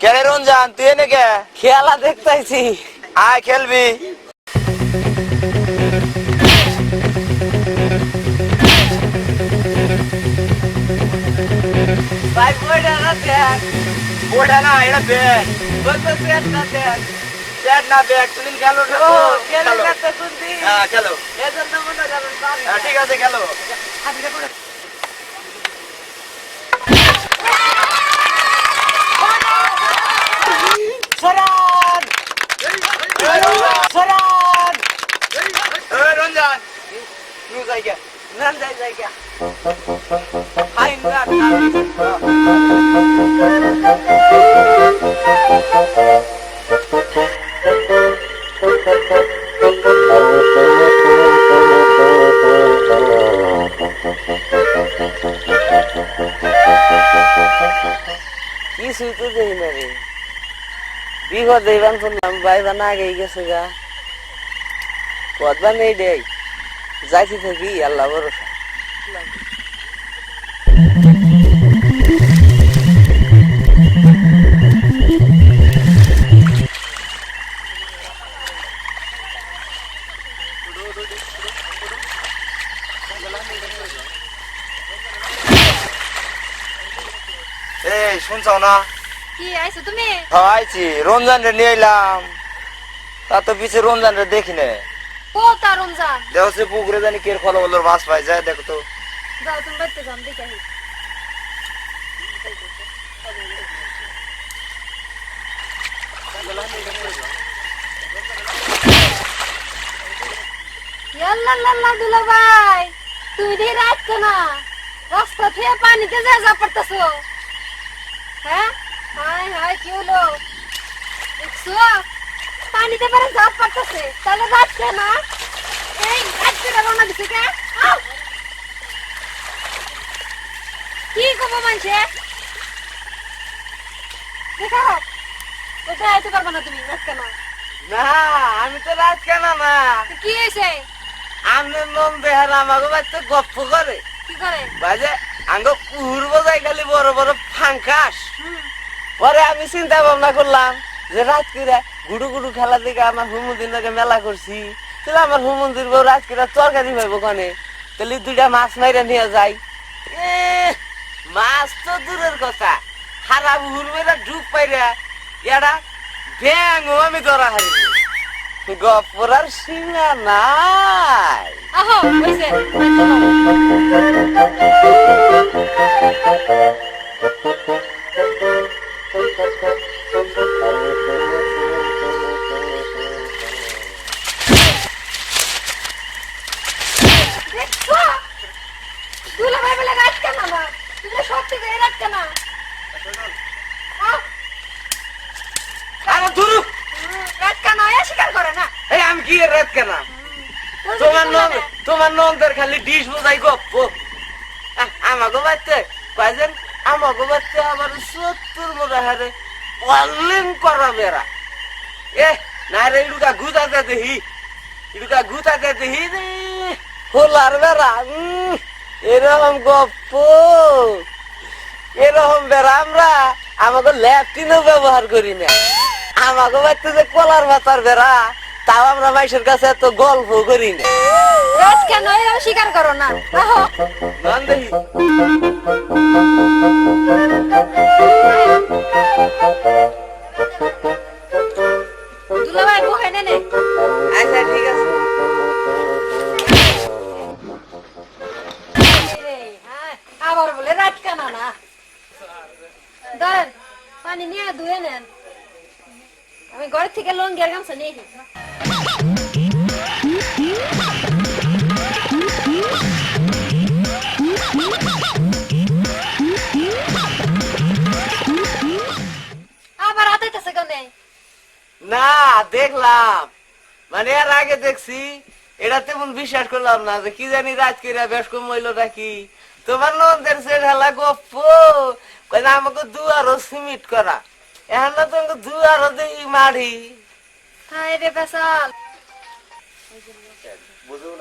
কে রে রঞ্জান তুই এনে কে? খেলা দেখতেছি আয় খেলবি। ভাই বইটা না দেখ। ওটা না এটা ব্যাগ বই তো পেট না দেখ। ব্যাগ না ব্যাগ তুমি খেলো? খেলে। খেলো। হ্যাঁ খেলো। হ্যাঁ, ঠিক আছে খেলো সরান! সরান! এই রঞ্জান। তুই যাই গে না যাই যাই গা হাই না খালি কিছুই তো দেই না রে বিঘর দেইবান শুনলাম বাইবা না আগে গেছে গা কদবা নেই দেই যাইতে থাকি আল্লাহ ভরসা এই শুনছাও না কি আইছো তুমি? হ্যাঁ আইছি। রঞ্জান রে নিয়ে এলাম তা তো পিছে রঞ্জান রে দেখি না। কো তার রমজান? দেখো সে পুকুরে জানি কের ফল বলোর মাছ পাই যায় দেখো তো। যাও তুমি ইয়াল্লা লাল্লা দুলা ভাই। তুই দিয়ে রাখছো না। রাস্তা থেকে পানিতে যা যা পড়তেছো হ্যাঁ? হাই হাই কি হলো? দেখছ? পানিতে পারে যা পড়তেছে তাহলে রাখছে না এই না রওনা দিছে কে কি কব মানছে? দেখাও কোথায় আইতে পারবে না তুমি রাখছে না না আমি তো রাত কেন না কি হয়েছে? আমি মন দেহার আমাকে বাচ্চা গপ্প করে। কি করে? বাজে আঙ্গ কুহুর বোঝাই খালি বড় বড় ফাঙ্কাস হুম। পরে আমি চিন্তা ভাবনা করলাম যে রাত গুডু গুডু খেলা দিকে আমার হুমুদিন মেলা করছি। তাহলে আমার হুমুদিন বউ রাত করে তরকারি পাইব ওখানে তাহলে দুইটা মাছ মাইরা নিয়ে যাই। মাছ তো দূরের কথা। হারা হুর মেরা ডুব পাইরা এরা ব্যাং আমি ধরা হারিনি গপরার সীমা নাই। আহো রাত কেন আহ, আরে ধরু। হুম, রাত কেন? এ স্বীকার করে না। এই আমি কি রাত কেনা? তোমার নন না? তোমার নন্দের খালি ডিশ বোঝাই গপ্প আমাকে বাচ্চা কয়েছেন আমাকে বাচ্চা আবার সত্তর মতো হারে অলিং করা মেরা এ না রে ইডুকা গুতাতে দেহি। ইডুকা গুতাতে দেহি হোলার বেড়া এরকম গপ্প। এরকম বেড়া আমরা আমাকে ল্যাপটিনও ব্যবহার করি না। আমাকে বাচ্চা যে কলার ভাতার বেড়া তাও আমরা মাইসের কাছে এত গল্প করি না। কেন স্বীকার করো না। আমি ঘর থেকে লঙ্গের গামছা নিয়ে। আবার না, দেখলাম। মানে এর আগে দেখছি, এটা তেমন বিশ্বাস করলাম না যে কি জানি রাজকিরা বেশ কম হইল নাকি। তোমার নন্দের সে ঢালা গপ্প আমাকে দুয়ারও সিমিট করা। এখন না তোমাকে দুয়ারও দেই মাড়ি হাই রে বেসাল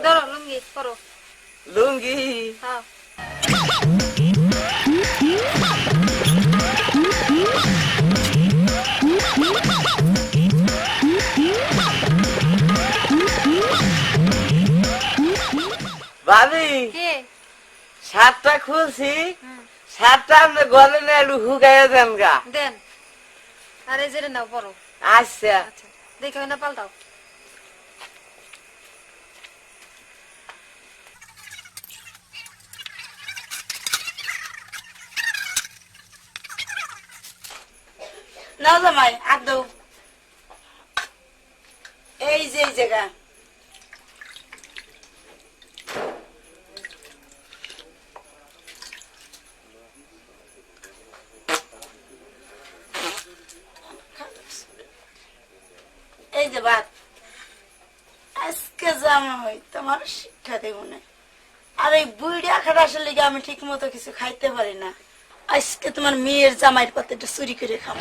ধরো লুঙ্গি করো লুঙ্গি। হ্যাঁ। ভাবি কে? শার্টটা খুলছি শার্টটা আপনি গলে না একটু হুকাইয়া দেন গা। দেন। আরে জেরে নাও পড়ো। আচ্ছা। আচ্ছা দেখে না পাল্টাও। নাও জামাই আদৌ এই যে এই জায়গা। যে বাদ আজকে জামা হই তোমার শিক্ষা দেব না। আর এই বুড়ি আসার লিগে আমি ঠিক মতো কিছু খাইতে পারি না। আজকে তোমার মেয়ের জামাইয়ের পাতে চুরি করে খাব।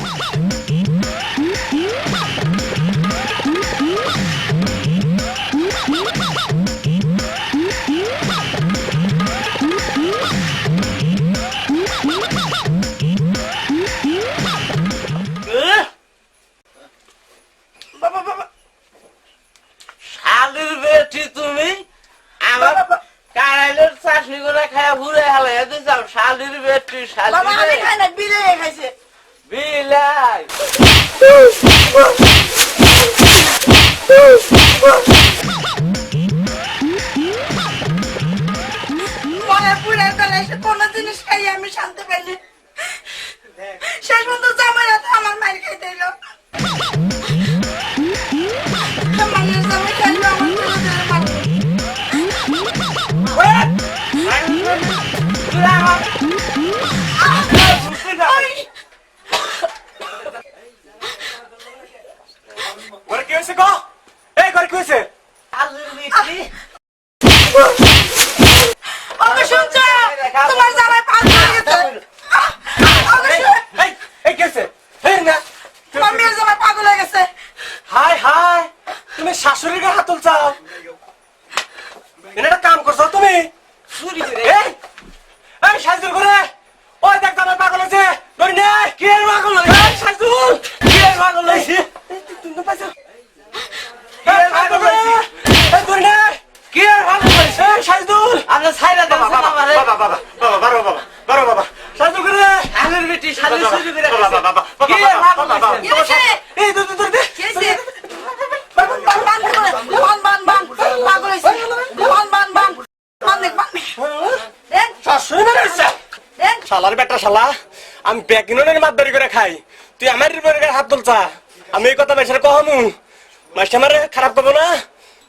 বাবা আমি খাই না বিলে খাইছে। বিলাই। মনে পুরে বেলায় কোনো জিনিস খাই আমি শান্তি পাইনি। শেষ পর্যন্ত জামাই পাগল হয়ে গেছে হাই হাই তুমি শাশুড়ির গায়ে হাত তুলছাও একটা কাম করছ তুমি চুরি করে এই এই সাজুর করে ওই দেখ তোমার পাগল হয়েছে ধরি নে কে পাগল হয়েছে? এই কে পাগল হয়েছে? তুমি তো পাইছো এই পাগল হয়েছে এই ধরি নে কে পাগল হয়েছে? এই সাজুল আপনার ছাইরা দেন বাবা বাবা আমারে। বাবা বাবা বাবা বাবা বাবা বাবা সাজুল করে শালির বেটি চুরি করে বাবা, বাবা, বাবা, খাইছে। কে বাবা, পাগল বাবা, হয়েছে? কি হয়েছে? এই ধর ধর দে কি হয়েছে? বান, বান, বান করে। বান, বান, বান। পাগল হয়েছে। বান, বান, বান। বান দেখ, বান দেখ। দেখ, শাশুড়ি মেরে দিচ্ছে দেখ। শালার বেটা শালা আমি বেগিনের মাত দরি করে খাই। তুই আমার হাত তুলছা। আমি এই কথা মাসের কহমু। মাসে আমার খারাপ পাবো না।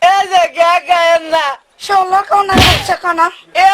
এই যে গা গায়েন না ষোলো কোনা কোনা। এ